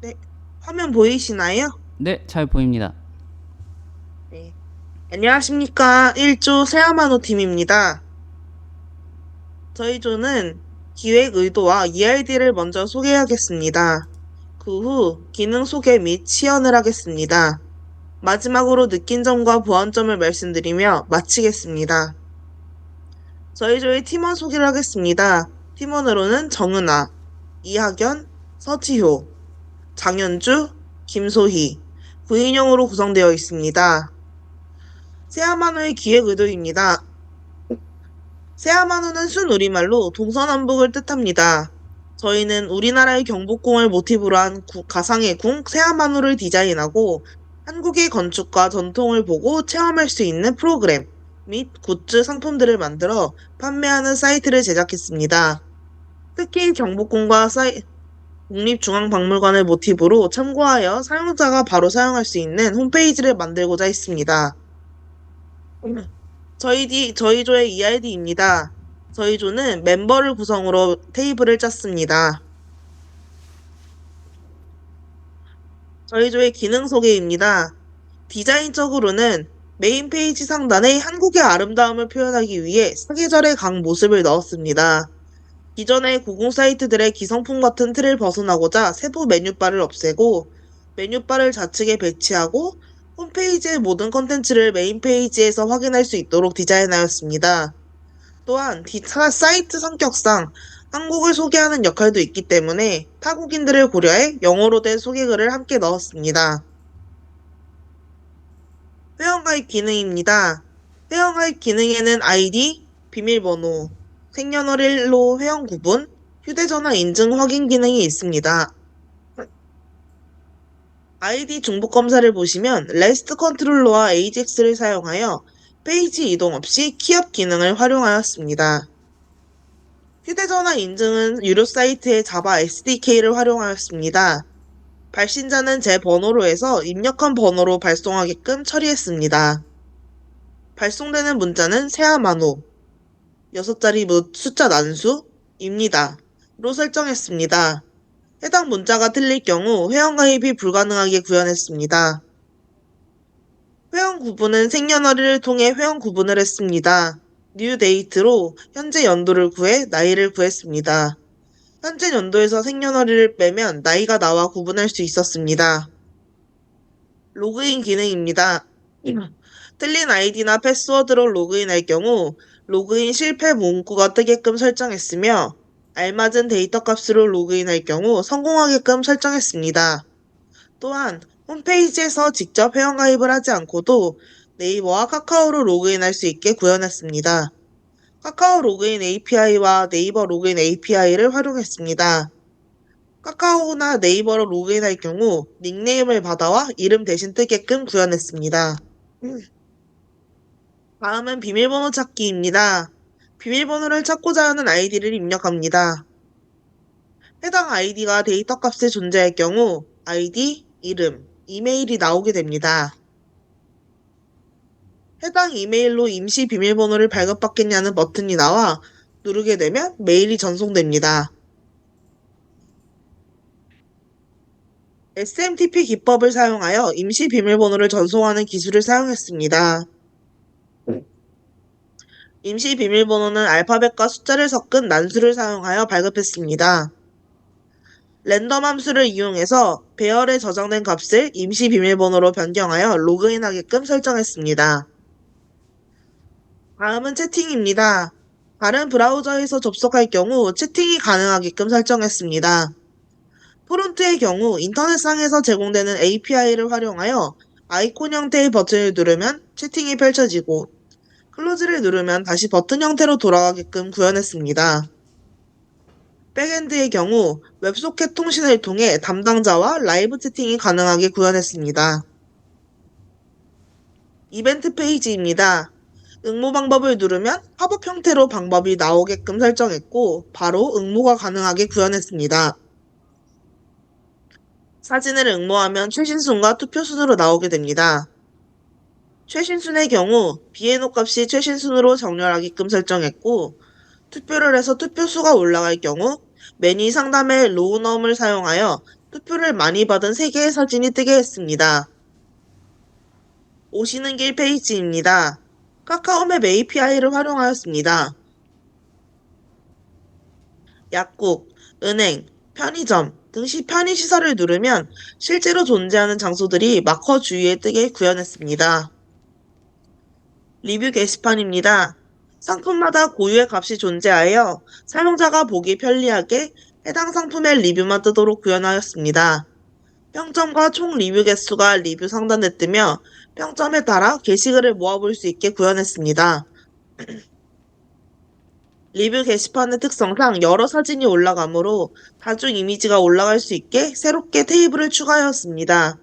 네, 화면 보이시나요? 네, 잘 보입니다. 네. 안녕하십니까. 1조 세아마노 팀입니다. 저희 조는 기획 의도와 ERD를 먼저 소개하겠습니다. 그 후 기능 소개 및 시연을 하겠습니다. 마지막으로 느낀 점과 보완점을 말씀드리며 마치겠습니다. 저희 조의 팀원 소개를 하겠습니다. 팀원으로는 정은아, 이학연, 서지효, 장현주, 김소희, 9인형으로 구성되어 있습니다. 세아마노의 기획 의도입니다. 세아마노는 순우리말로 동서남북을 뜻합니다. 저희는 우리나라의 경복궁을 모티브로 한 구- 가상의 궁 세아마노를 디자인하고 한국의 건축과 전통을 보고 체험할 수 있는 프로그램 및 굿즈 상품들을 만들어 판매하는 사이트를 제작했습니다. 특히 경복궁과 사이, 국립중앙박물관을 모티브로 참고하여 사용자가 바로 사용할 수 있는 홈페이지를 만들고자 했습니다. 저희 디, 저희 조의 ERD입니다. 저희 조는 멤버를 구성으로 테이블을 짰습니다. 저희 조의 기능 소개입니다. 디자인적으로는 메인 페이지 상단에 한국의 아름다움을 표현하기 위해 사계절의 각 모습을 넣었습니다. 기존의 고궁 사이트들의 기성품 같은 틀을 벗어나고자 세부 메뉴바를 없애고 메뉴바를 좌측에 배치하고 홈페이지의 모든 컨텐츠를 메인 페이지에서 확인할 수 있도록 디자인하였습니다. 또한 기타 사이트 성격상 한국을 소개하는 역할도 있기 때문에 타국인들을 고려해 영어로 된 소개글을 함께 넣었습니다. 회원가입 기능입니다. 회원가입 기능에는 아이디, 비밀번호, 생년월일로 회원 구분, 휴대전화 인증 확인 기능이 있습니다. 아이디 중복 검사를 보시면 레스트 컨트롤러와 AJAX를 사용하여 페이지 이동 없이 키업 기능을 활용하였습니다. 휴대전화 인증은 유료 사이트의 자바 SDK를 활용하였습니다. 발신자는 제 번호로 해서 입력한 번호로 발송하게끔 처리했습니다. 발송되는 문자는 세아만호, 6자리 숫자 난수입니다. 로 설정했습니다. 해당 문자가 틀릴 경우 회원가입이 불가능하게 구현했습니다. 회원 구분은 생년월일을 통해 회원 구분을 했습니다. 뉴 데이트로 현재 연도를 구해 나이를 구했습니다. 현재 연도에서 생년월일을 빼면 나이가 나와 구분할 수 있었습니다. 로그인 기능입니다. 틀린 아이디나 패스워드로 로그인할 경우 로그인 실패 문구가 뜨게끔 설정했으며 알맞은 데이터 값으로 로그인할 경우 성공하게끔 설정했습니다. 또한 홈페이지에서 직접 회원가입을 하지 않고도 네이버와 카카오로 로그인할 수 있게 구현했습니다. 카카오 로그인 API와 네이버 로그인 API를 활용했습니다. 카카오나 네이버로 로그인할 경우 닉네임을 받아와 이름 대신 뜨게끔 구현했습니다. 다음은 비밀번호 찾기입니다. 비밀번호를 찾고자 하는 아이디를 입력합니다. 해당 아이디가 데이터 값에 존재할 경우 아이디, 이름, 이메일이 나오게 됩니다. 해당 이메일로 임시 비밀번호를 발급받겠냐는 버튼이 나와 누르게 되면 메일이 전송됩니다. SMTP 기법을 사용하여 임시 비밀번호를 전송하는 기술을 사용했습니다. 임시 비밀번호는 알파벳과 숫자를 섞은 난수를 사용하여 발급했습니다. 랜덤 함수를 이용해서 배열에 저장된 값을 임시 비밀번호로 변경하여 로그인하게끔 설정했습니다. 다음은 채팅입니다. 다른 브라우저에서 접속할 경우 채팅이 가능하게끔 설정했습니다. 프론트의 경우 인터넷상에서 제공되는 API를 활용하여 아이콘 형태의 버튼을 누르면 채팅이 펼쳐지고 클로즈를 누르면 다시 버튼 형태로 돌아가게끔 구현했습니다. 백엔드의 경우 웹소켓 통신을 통해 담당자와 라이브 채팅이 가능하게 구현했습니다. 이벤트 페이지입니다. 응모 방법을 누르면 팝업 형태로 방법이 나오게끔 설정했고 바로 응모가 가능하게 구현했습니다. 사진을 응모하면 최신순과 투표순으로 나오게 됩니다. 최신순의 경우 비해노 값이 최신순으로 정렬하게끔 설정했고 투표를 해서 투표수가 올라갈 경우 메뉴 상단의 로우넘을 사용하여 투표를 많이 받은 3개의 사진이 뜨게 했습니다. 오시는 길 페이지입니다. 카카오맵 API를 활용하였습니다. 약국, 은행, 편의점 등시 편의시설을 누르면 실제로 존재하는 장소들이 마커 주위에 뜨게 구현했습니다. 리뷰 게시판입니다. 상품마다 고유의 값이 존재하여 사용자가 보기 편리하게 해당 상품의 리뷰만 뜨도록 구현하였습니다. 평점과 총 리뷰 개수가 리뷰 상단에 뜨며 평점에 따라 게시글을 모아볼 수 있게 구현했습니다. 리뷰 게시판의 특성상 여러 사진이 올라가므로 다중 이미지가 올라갈 수 있게 새롭게 테이블을 추가하였습니다.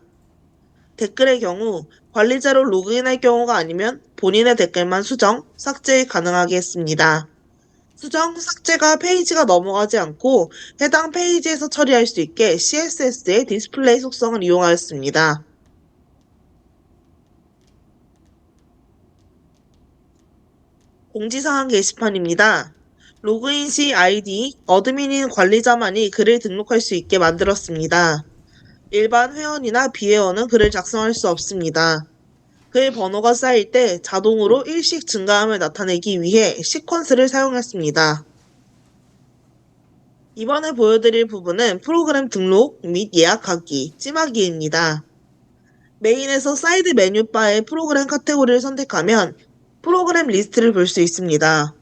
댓글의 경우 관리자로 로그인할 경우가 아니면 본인의 댓글만 수정, 삭제 가능하게 했습니다. 수정, 삭제가 페이지가 넘어가지 않고 해당 페이지에서 처리할 수 있게 CSS의 디스플레이 속성을 이용하였습니다. 공지사항 게시판입니다. 로그인 시 아이디, 어드민인 관리자만이 글을 등록할 수 있게 만들었습니다. 일반 회원이나 비회원은 글을 작성할 수 없습니다. 글 번호가 쌓일 때 자동으로 일씩 증가함을 나타내기 위해 시퀀스를 사용했습니다. 이번에 보여드릴 부분은 프로그램 등록 및 예약하기, 찜하기입니다. 메인에서 사이드 메뉴 바의 프로그램 카테고리를 선택하면 프로그램 리스트를 볼 수 있습니다.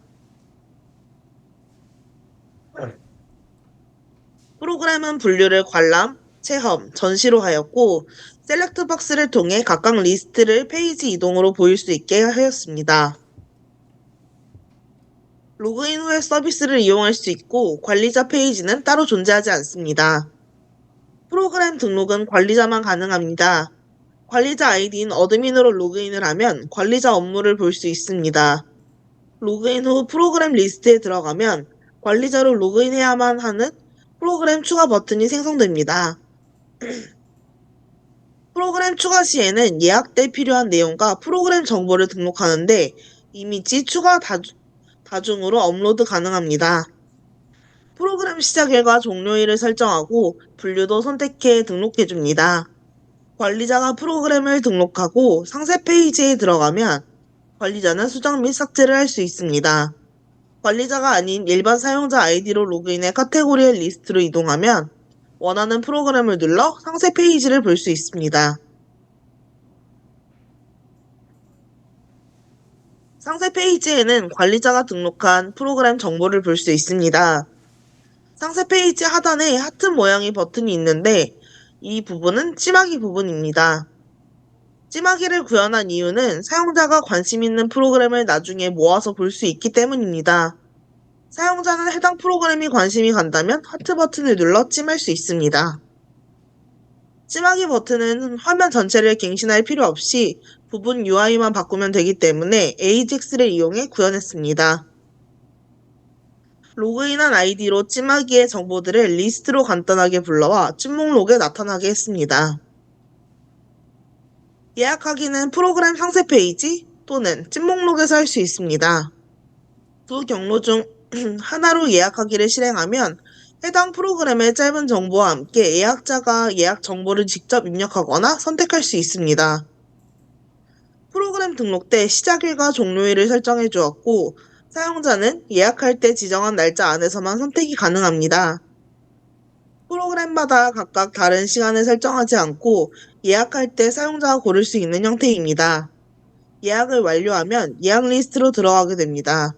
프로그램은 분류를 관람, 체험, 전시로 하였고 셀렉트 박스를 통해 각각 리스트를 페이지 이동으로 보일 수 있게 하였습니다. 로그인 후에 서비스를 이용할 수 있고 관리자 페이지는 따로 존재하지 않습니다. 프로그램 등록은 관리자만 가능합니다. 관리자 아이디인 어드민으로 로그인을 하면 관리자 업무를 볼 수 있습니다. 로그인 후 프로그램 리스트에 들어가면 관리자로 로그인해야만 하는 프로그램 추가 버튼이 생성됩니다. 프로그램 추가 시에는 예약 때 필요한 내용과 프로그램 정보를 등록하는데 이미지 추가 다중, 다중으로 업로드 가능합니다. 프로그램 시작일과 종료일을 설정하고 분류도 선택해 등록해 줍니다. 관리자가 프로그램을 등록하고 상세 페이지에 들어가면 관리자는 수정 및 삭제를 할 수 있습니다. 관리자가 아닌 일반 사용자 아이디로 로그인해 카테고리의 리스트로 이동하면 원하는 프로그램을 눌러 상세 페이지를 볼 수 있습니다. 상세 페이지에는 관리자가 등록한 프로그램 정보를 볼 수 있습니다. 상세 페이지 하단에 하트 모양의 버튼이 있는데 이 부분은 찜하기 부분입니다. 찜하기를 구현한 이유는 사용자가 관심 있는 프로그램을 나중에 모아서 볼 수 있기 때문입니다. 사용자는 해당 프로그램이 관심이 간다면 하트 버튼을 눌러 찜할 수 있습니다. 찜하기 버튼은 화면 전체를 갱신할 필요 없이 부분 UI만 바꾸면 되기 때문에 AJAX를 이용해 구현했습니다. 로그인한 아이디로 찜하기의 정보들을 리스트로 간단하게 불러와 찜 목록에 나타나게 했습니다. 예약하기는 프로그램 상세 페이지 또는 찜 목록에서 할 수 있습니다. 두 경로 중 하나로 예약하기를 실행하면 해당 프로그램의 짧은 정보와 함께 예약자가 예약 정보를 직접 입력하거나 선택할 수 있습니다. 프로그램 등록 때 시작일과 종료일을 설정해 주었고 사용자는 예약할 때 지정한 날짜 안에서만 선택이 가능합니다. 프로그램마다 각각 다른 시간을 설정하지 않고 예약할 때 사용자가 고를 수 있는 형태입니다. 예약을 완료하면 예약 리스트로 들어가게 됩니다.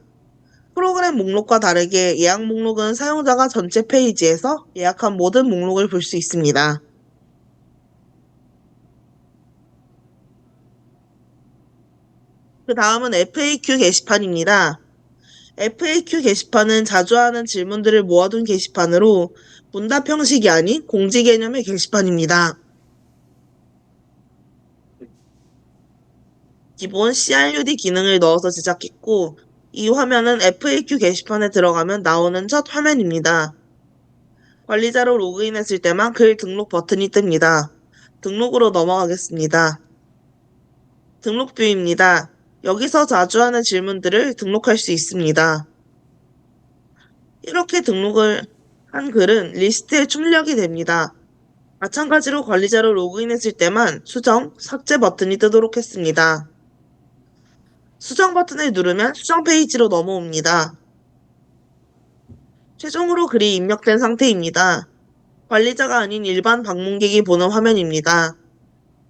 프로그램 목록과 다르게 예약 목록은 사용자가 전체 페이지에서 예약한 모든 목록을 볼 수 있습니다. 그 다음은 FAQ 게시판입니다. FAQ 게시판은 자주 하는 질문들을 모아둔 게시판으로 문답 형식이 아닌 공지 개념의 게시판입니다. 기본 CRUD 기능을 넣어서 제작했고 이 화면은 FAQ 게시판에 들어가면 나오는 첫 화면입니다. 관리자로 로그인했을 때만 글 등록 버튼이 뜹니다. 등록으로 넘어가겠습니다. 등록 뷰입니다. 여기서 자주 하는 질문들을 등록할 수 있습니다. 이렇게 등록을 한 글은 리스트에 출력이 됩니다. 마찬가지로 관리자로 로그인했을 때만 수정, 삭제 버튼이 뜨도록 했습니다. 수정 버튼을 누르면 수정 페이지로 넘어옵니다. 최종으로 글이 입력된 상태입니다. 관리자가 아닌 일반 방문객이 보는 화면입니다.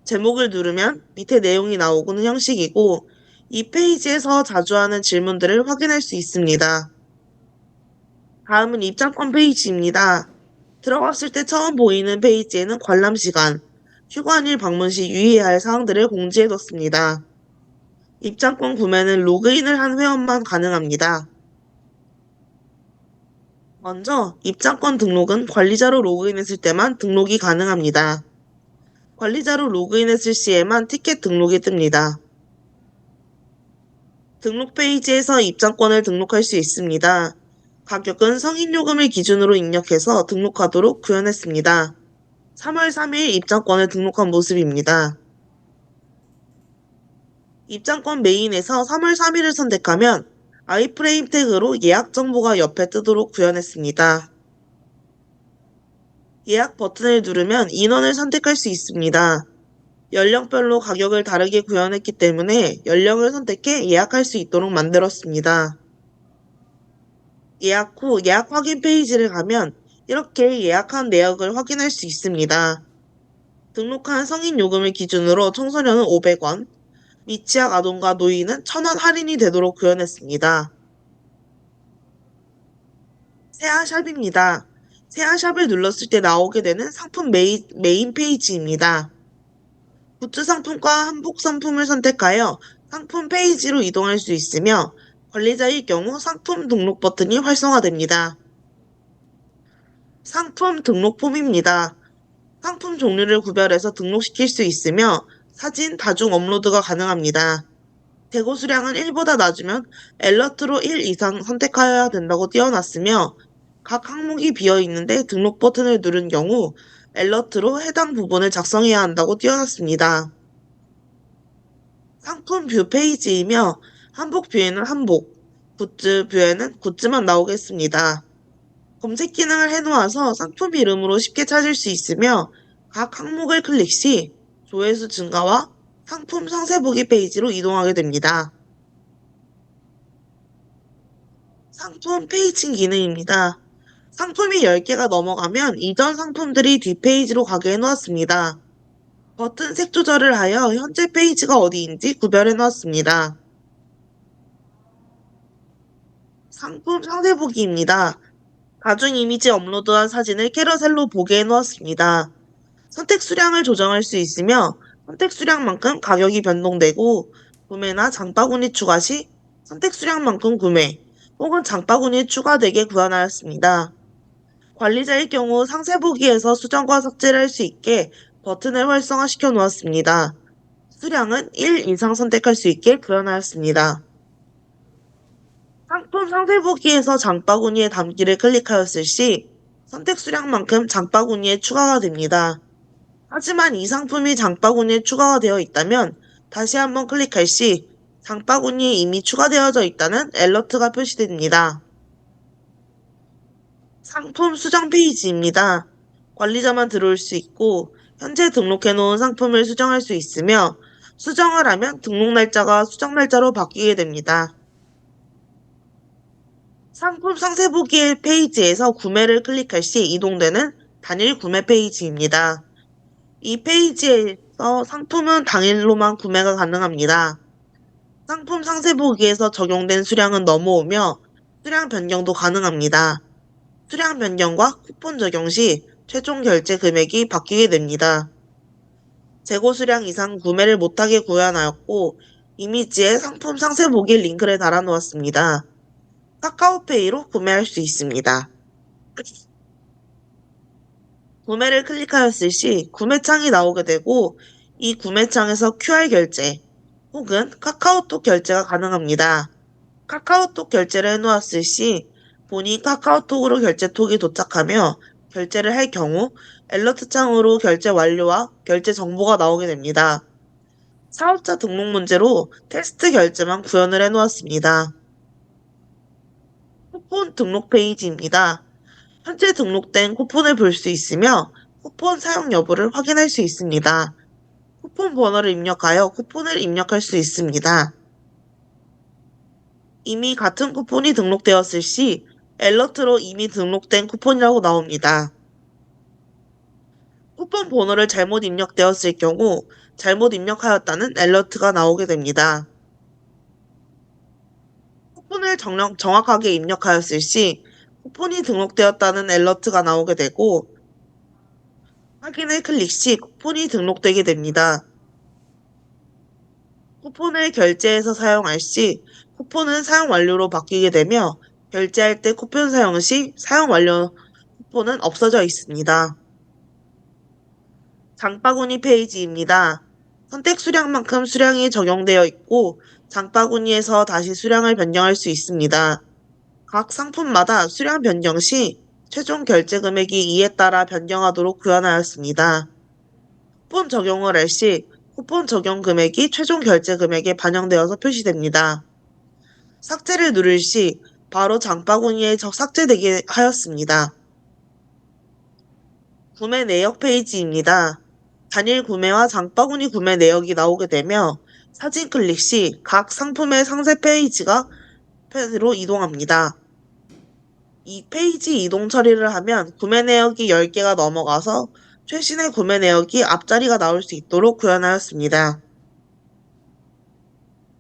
제목을 누르면 밑에 내용이 나오고는 형식이고 이 페이지에서 자주 하는 질문들을 확인할 수 있습니다. 다음은 입장권 페이지입니다. 들어갔을 때 처음 보이는 페이지에는 관람 시간, 휴관일 방문 시 유의해야 할 사항들을 공지해뒀습니다. 입장권 구매는 로그인을 한 회원만 가능합니다. 먼저 입장권 등록은 관리자로 로그인했을 때만 등록이 가능합니다. 관리자로 로그인했을 시에만 티켓 등록이 뜹니다. 등록 페이지에서 입장권을 등록할 수 있습니다. 가격은 성인 요금을 기준으로 입력해서 등록하도록 구현했습니다. 3월 3일 입장권을 등록한 모습입니다. 입장권 메인에서 3월 3일을 선택하면 아이프레임 태그로 예약 정보가 옆에 뜨도록 구현했습니다. 예약 버튼을 누르면 인원을 선택할 수 있습니다. 연령별로 가격을 다르게 구현했기 때문에 연령을 선택해 예약할 수 있도록 만들었습니다. 예약 후 예약 확인 페이지를 가면 이렇게 예약한 내역을 확인할 수 있습니다. 등록한 성인 요금을 기준으로 청소년은 500원, 미취학 아동과 노인은 1000원 할인이 되도록 구현했습니다. 세아샵입니다. 세아샵을 눌렀을 때 나오게 되는 상품 메인, 메인 페이지입니다. 굿즈 상품과 한복 상품을 선택하여 상품 페이지로 이동할 수 있으며 관리자의 경우 상품 등록 버튼이 활성화됩니다. 상품 등록 폼입니다. 상품 종류를 구별해서 등록시킬 수 있으며 사진 다중 업로드가 가능합니다. 대고 수량은 1보다 낮으면 엘러트로 1 이상 선택하여야 된다고 띄어놨으며 각 항목이 비어 있는데 등록 버튼을 누른 경우 엘러트로 해당 부분을 작성해야 한다고 띄어놨습니다. 상품 뷰 페이지이며 한복 뷰에는 한복, 굿즈 뷰에는 굿즈만 나오겠습니다. 검색 기능을 해놓아서 상품 이름으로 쉽게 찾을 수 있으며 각 항목을 클릭 시 조회수 증가와 상품 상세 보기 페이지로 이동하게 됩니다. 상품 페이징 기능입니다. 상품이 10개가 넘어가면 이전 상품들이 뒷페이지로 가게 해놓았습니다. 버튼 색 조절을 하여 현재 페이지가 어디인지 구별해 놓았습니다. 상품 상세 보기입니다. 가중 이미지 업로드한 사진을 캐러셀로 보게 해놓았습니다. 선택 수량을 조정할 수 있으며 선택 수량만큼 가격이 변동되고 구매나 장바구니 추가 시 선택 수량만큼 구매 혹은 장바구니 추가되게 구현하였습니다. 관리자의 경우 상세 보기에서 수정과 삭제를 할 수 있게 버튼을 활성화시켜 놓았습니다. 수량은 1 이상 선택할 수 있게 구현하였습니다. 상품 상세 보기에서 장바구니에 담기를 클릭하였을 시 선택 수량만큼 장바구니에 추가가 됩니다. 하지만 이 상품이 장바구니에 추가가 되어 있다면 다시 한번 클릭할 시 장바구니에 이미 추가되어져 있다는 알러트가 표시됩니다. 상품 수정 페이지입니다. 관리자만 들어올 수 있고 현재 등록해 놓은 상품을 수정할 수 있으며 수정을 하면 등록 날짜가 수정 날짜로 바뀌게 됩니다. 상품 상세 보기 페이지에서 구매를 클릭할 시 이동되는 단일 구매 페이지입니다. 이 페이지에서 상품은 당일로만 구매가 가능합니다. 상품 상세 보기에서 적용된 수량은 넘어오며 수량 변경도 가능합니다. 수량 변경과 쿠폰 적용 시 최종 결제 금액이 바뀌게 됩니다. 재고 수량 이상 구매를 못하게 구현하였고 이미지에 상품 상세 보기 링크를 달아놓았습니다. 카카오페이로 구매할 수 있습니다. 구매를 클릭하였을 시 구매창이 나오게 되고 이 구매창에서 QR 결제 혹은 카카오톡 결제가 가능합니다. 카카오톡 결제를 해놓았을 시 본인 카카오톡으로 결제톡이 도착하며 결제를 할 경우 알러트 창으로 결제 완료와 결제 정보가 나오게 됩니다. 사업자 등록 문제로 테스트 결제만 구현을 해놓았습니다. 쿠폰 등록 페이지입니다. 현재 등록된 쿠폰을 볼 수 있으며 쿠폰 사용 여부를 확인할 수 있습니다. 쿠폰 번호를 입력하여 쿠폰을 입력할 수 있습니다. 이미 같은 쿠폰이 등록되었을 시 엘러트로 이미 등록된 쿠폰이라고 나옵니다. 쿠폰 번호를 잘못 입력되었을 경우 잘못 입력하였다는 엘러트가 나오게 됩니다. 쿠폰을 정확하게 입력하였을 시 쿠폰이 등록되었다는 엘러트가 나오게 되고 확인을 클릭 시 쿠폰이 등록되게 됩니다. 쿠폰을 결제해서 사용할 시 쿠폰은 사용 완료로 바뀌게 되며 결제할 때 쿠폰 사용 시 사용 완료 쿠폰은 없어져 있습니다. 장바구니 페이지입니다. 선택 수량만큼 수량이 적용되어 있고 장바구니에서 다시 수량을 변경할 수 있습니다. 각 상품마다 수량 변경 시 최종 결제 금액이 이에 따라 변경하도록 구현하였습니다. 쿠폰 적용을 할 시 쿠폰 적용 금액이 최종 결제 금액에 반영되어서 표시됩니다. 삭제를 누를 시 바로 장바구니에 적 삭제되게 하였습니다. 구매 내역 페이지입니다. 단일 구매와 장바구니 구매 내역이 나오게 되며 사진 클릭 시 각 상품의 상세 페이지가 펜으로 이동합니다. 이 페이지 이동 처리를 하면 구매 내역이 10개가 넘어가서 최신의 구매 내역이 앞자리가 나올 수 있도록 구현하였습니다.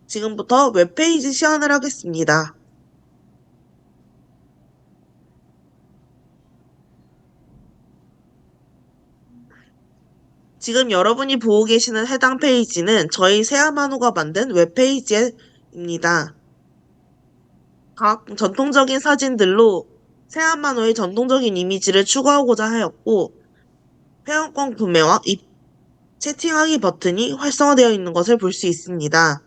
지금부터 웹페이지 시연을 하겠습니다. 지금 여러분이 보고 계시는 해당 페이지는 저희 세아만호가 만든 웹페이지입니다. 각 전통적인 사진들로 세아만호의 전통적인 이미지를 추구하고자 하였고 회원권 구매와 입, 채팅하기 버튼이 활성화되어 있는 것을 볼 수 있습니다.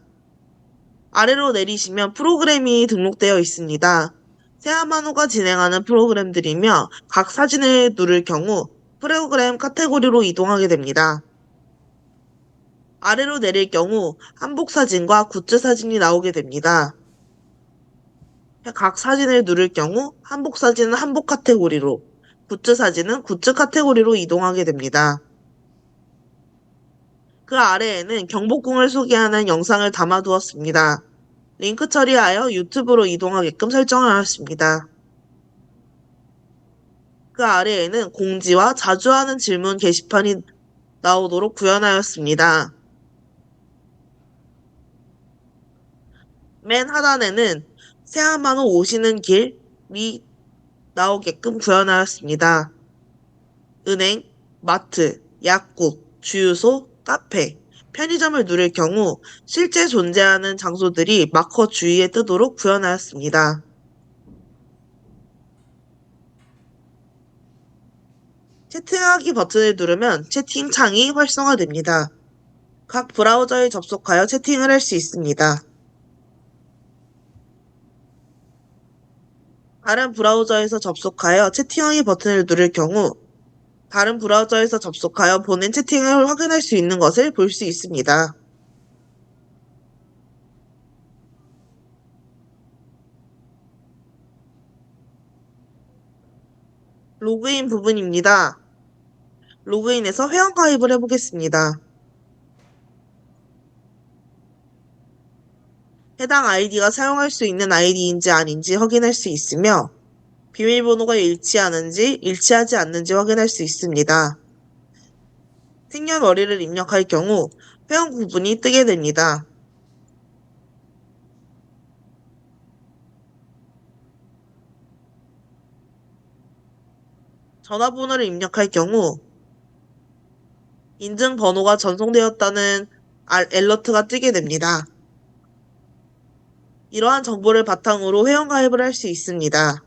아래로 내리시면 프로그램이 등록되어 있습니다. 세아만호가 진행하는 프로그램들이며 각 사진을 누를 경우 프로그램 카테고리로 이동하게 됩니다. 아래로 내릴 경우 한복 사진과 굿즈 사진이 나오게 됩니다. 각 사진을 누를 경우 한복 사진은 한복 카테고리로, 굿즈 사진은 굿즈 카테고리로 이동하게 됩니다. 그 아래에는 경복궁을 소개하는 영상을 담아두었습니다. 링크 처리하여 유튜브로 이동하게끔 설정하였습니다. 그 아래에는 공지와 자주 하는 질문 게시판이 나오도록 구현하였습니다. 맨 하단에는 세아만호 오시는 길이 나오게끔 구현하였습니다. 은행, 마트, 약국, 주유소, 카페, 편의점을 누를 경우 실제 존재하는 장소들이 마커 주위에 뜨도록 구현하였습니다. 채팅하기 버튼을 누르면 채팅창이 활성화됩니다. 각 브라우저에 접속하여 채팅을 할 수 있습니다. 다른 브라우저에서 접속하여 채팅하기 버튼을 누를 경우 다른 브라우저에서 접속하여 보낸 채팅을 확인할 수 있는 것을 볼 수 있습니다. 로그인 부분입니다. 로그인해서 회원 가입을 해보겠습니다. 해당 아이디가 사용할 수 있는 아이디인지 아닌지 확인할 수 있으며 비밀번호가 일치하는지 일치하지 않는지 확인할 수 있습니다. 생년월일을 입력할 경우 회원 구분이 뜨게 됩니다. 전화번호를 입력할 경우 인증 번호가 전송되었다는 알- 엘러트가 뜨게 됩니다. 이러한 정보를 바탕으로 회원가입을 할 수 있습니다.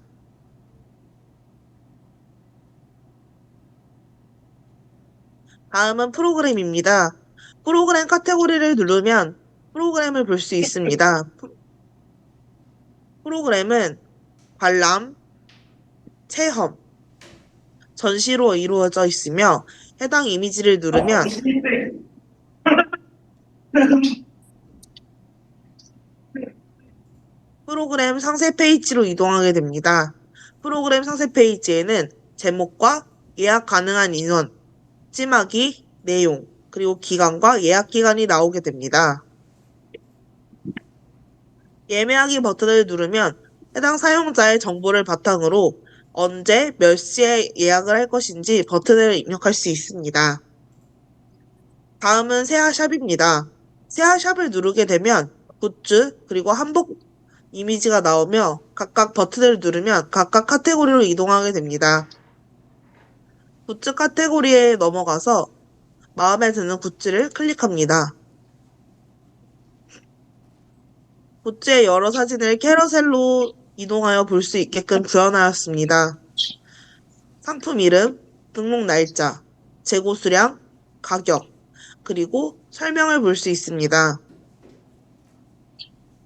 다음은 프로그램입니다. 프로그램 카테고리를 누르면 프로그램을 볼 수 있습니다. 프- 프로그램은 관람, 체험, 전시로 이루어져 있으며 해당 이미지를 누르면 프로그램 상세 페이지로 이동하게 됩니다. 프로그램 상세 페이지에는 제목과 예약 가능한 인원, 찜하기, 내용, 그리고 기간과 예약 기간이 나오게 됩니다. 예매하기 버튼을 누르면 해당 사용자의 정보를 바탕으로 언제 몇 시에 예약을 할 것인지 버튼을 입력할 수 있습니다. 다음은 세아샵입니다. 세아샵을 누르게 되면 굿즈 그리고 한복 이미지가 나오며 각각 버튼을 누르면 각각 카테고리로 이동하게 됩니다. 굿즈 카테고리에 넘어가서 마음에 드는 굿즈를 클릭합니다. 굿즈의 여러 사진을 캐러셀로 이동하여 볼 수 있게끔 구현하였습니다. 상품 이름, 등록 날짜, 재고 수량, 가격, 그리고 설명을 볼 수 있습니다.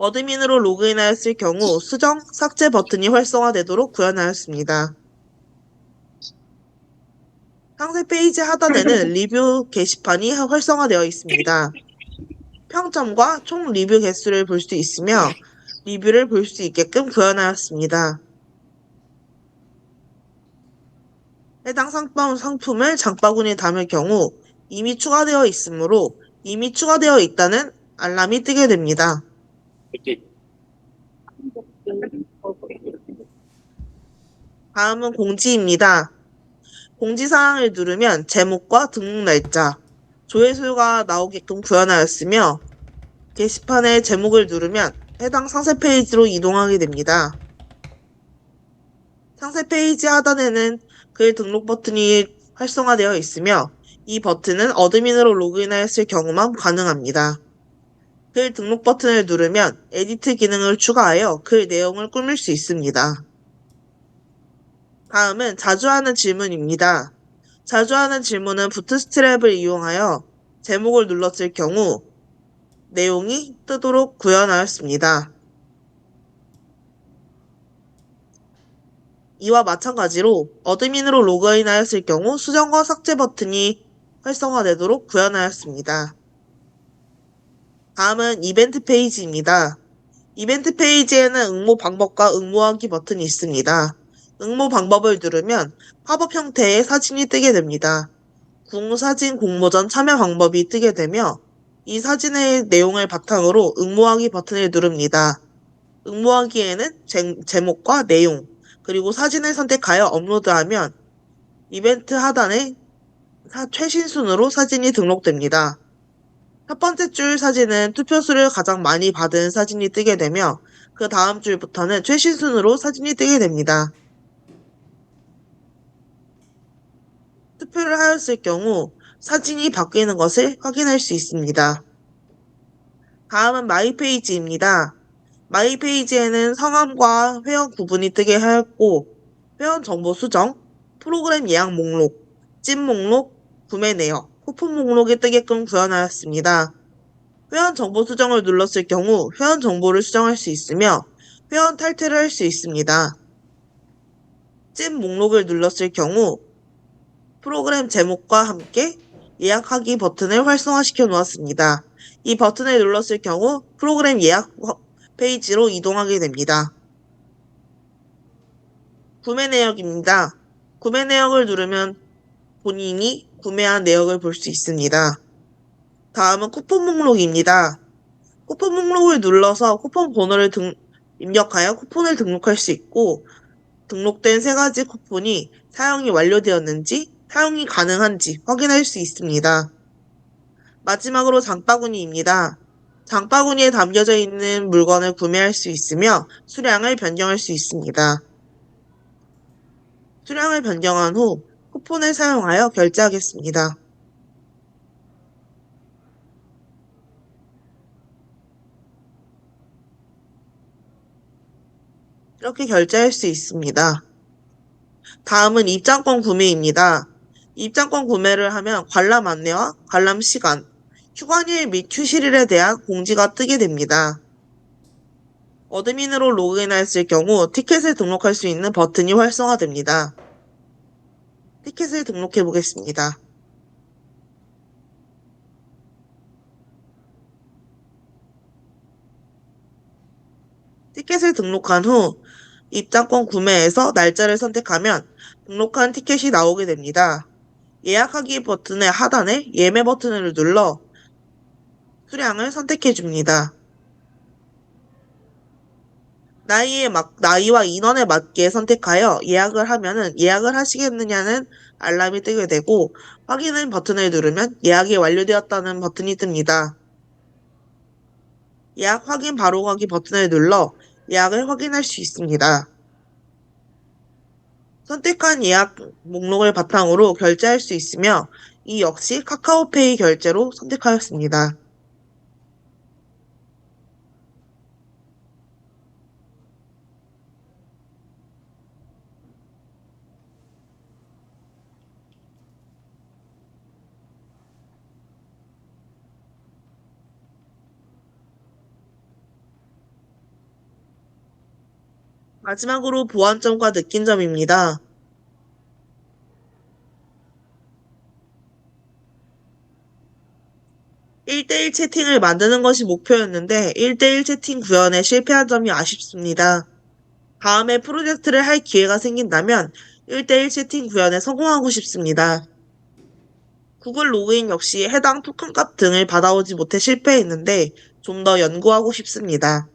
어드민으로 로그인하였을 경우 수정, 삭제 버튼이 활성화되도록 구현하였습니다. 상세 페이지 하단에는 리뷰 게시판이 활성화되어 있습니다. 평점과 총 리뷰 개수를 볼 수 있으며 리뷰를 볼 수 있게끔 구현하였습니다. 해당 상품, 상품을 장바구니에 담을 경우 이미 추가되어 있으므로 이미 추가되어 있다는 알람이 뜨게 됩니다. 다음은 공지입니다. 공지사항을 누르면 제목과 등록 날짜, 조회수가 나오게끔 구현하였으며 게시판에 제목을 누르면 해당 상세 페이지로 이동하게 됩니다. 상세 페이지 하단에는 글 등록 버튼이 활성화되어 있으며 이 버튼은 어드민으로 로그인하였을 경우만 가능합니다. 글 등록 버튼을 누르면 에디트 기능을 추가하여 글 내용을 꾸밀 수 있습니다. 다음은 자주 하는 질문입니다. 자주 하는 질문은 부트스트랩을 이용하여 제목을 눌렀을 경우 내용이 뜨도록 구현하였습니다. 이와 마찬가지로 어드민으로 로그인하였을 경우 수정과 삭제 버튼이 활성화되도록 구현하였습니다. 다음은 이벤트 페이지입니다. 이벤트 페이지에는 응모 방법과 응모하기 버튼이 있습니다. 응모 방법을 누르면 팝업 형태의 사진이 뜨게 됩니다. 궁사진 공모전 참여 방법이 뜨게 되며 이 사진의 내용을 바탕으로 응모하기 버튼을 누릅니다. 응모하기에는 제, 제목과 내용, 그리고 사진을 선택하여 업로드하면 이벤트 하단에 사- 최신 순으로 사진이 등록됩니다. 첫 번째 줄 사진은 투표수를 가장 많이 받은 사진이 뜨게 되며 그 다음 줄부터는 최신 순으로 사진이 뜨게 됩니다. 투표를 하였을 경우 사진이 바뀌는 것을 확인할 수 있습니다. 다음은 마이 페이지입니다. 마이 페이지에는 성함과 회원 구분이 뜨게 하였고 회원 정보 수정, 프로그램 예약 목록, 찜 목록, 구매 내역, 쿠폰 목록이 뜨게끔 구현하였습니다. 회원 정보 수정을 눌렀을 경우 회원 정보를 수정할 수 있으며 회원 탈퇴를 할 수 있습니다. 찜 목록을 눌렀을 경우 프로그램 제목과 함께 예약하기 버튼을 활성화시켜 놓았습니다. 이 버튼을 눌렀을 경우 프로그램 예약 페이지로 이동하게 됩니다. 구매 내역입니다. 구매 내역을 누르면 본인이 구매한 내역을 볼 수 있습니다. 다음은 쿠폰 목록입니다. 쿠폰 목록을 눌러서 쿠폰 번호를 등- 입력하여 쿠폰을 등록할 수 있고 등록된 세 가지 쿠폰이 사용이 완료되었는지 사용이 가능한지 확인할 수 있습니다. 마지막으로 장바구니입니다. 장바구니에 담겨져 있는 물건을 구매할 수 있으며 수량을 변경할 수 있습니다. 수량을 변경한 후 쿠폰을 사용하여 결제하겠습니다. 이렇게 결제할 수 있습니다. 다음은 입장권 구매입니다. 입장권 구매를 하면 관람 안내와 관람 시간, 휴관일 및 휴실일에 대한 공지가 뜨게 됩니다. 어드민으로 로그인하였을 경우 티켓을 등록할 수 있는 버튼이 활성화됩니다. 티켓을 등록해 보겠습니다. 티켓을 등록한 후 입장권 구매에서 날짜를 선택하면 등록한 티켓이 나오게 됩니다. 예약하기 버튼의 하단에 예매 버튼을 눌러 수량을 선택해 줍니다. 나이에 맞, 나이와 인원에 맞게 선택하여 예약을 하면은 예약을 하시겠느냐는 알람이 뜨게 되고 확인을 버튼을 누르면 예약이 완료되었다는 버튼이 뜹니다. 예약 확인 바로 가기 버튼을 눌러 예약을 확인할 수 있습니다. 선택한 예약 목록을 바탕으로 결제할 수 있으며 이 역시 카카오페이 결제로 선택하였습니다. 마지막으로 보완점과 느낀 점입니다. 1대1 채팅을 만드는 것이 목표였는데 1대1 채팅 구현에 실패한 점이 아쉽습니다. 다음에 프로젝트를 할 기회가 생긴다면 1대1 채팅 구현에 성공하고 싶습니다. 구글 로그인 역시 해당 토큰 값 등을 받아오지 못해 실패했는데 좀 더 연구하고 싶습니다.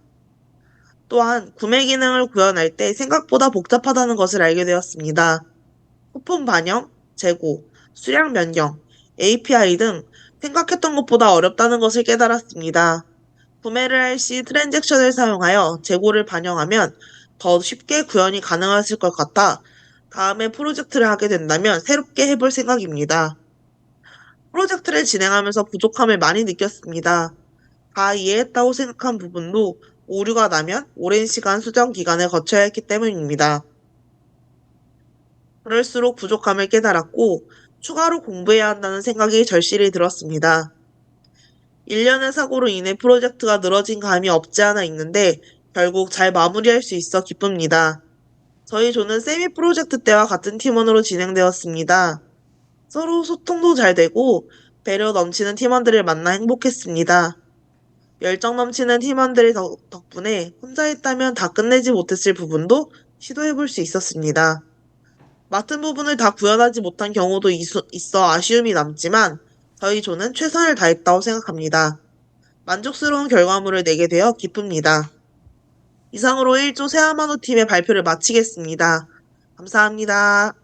또한 구매 기능을 구현할 때 생각보다 복잡하다는 것을 알게 되었습니다. 쿠폰 반영, 재고, 수량 변경, API 등 생각했던 것보다 어렵다는 것을 깨달았습니다. 구매를 할 시 트랜잭션을 사용하여 재고를 반영하면 더 쉽게 구현이 가능하실 것 같아 다음에 프로젝트를 하게 된다면 새롭게 해볼 생각입니다. 프로젝트를 진행하면서 부족함을 많이 느꼈습니다. 다 이해했다고 생각한 부분도 오류가 나면 오랜 시간 수정 기간을 거쳐야 했기 때문입니다. 그럴수록 부족함을 깨달았고 추가로 공부해야 한다는 생각이 절실히 들었습니다. 1년의 사고로 인해 프로젝트가 늘어진 감이 없지 않아 있는데 결국 잘 마무리할 수 있어 기쁩니다. 저희 조는 세미 프로젝트 때와 같은 팀원으로 진행되었습니다. 서로 소통도 잘 되고 배려 넘치는 팀원들을 만나 행복했습니다. 열정 넘치는 팀원들 덕분에 혼자 했다면 다 끝내지 못했을 부분도 시도해 볼 수 있었습니다. 맡은 부분을 다 구현하지 못한 경우도 있어 아쉬움이 남지만 저희 조는 최선을 다했다고 생각합니다. 만족스러운 결과물을 내게 되어 기쁩니다. 이상으로 1조 세아마노 팀의 발표를 마치겠습니다. 감사합니다.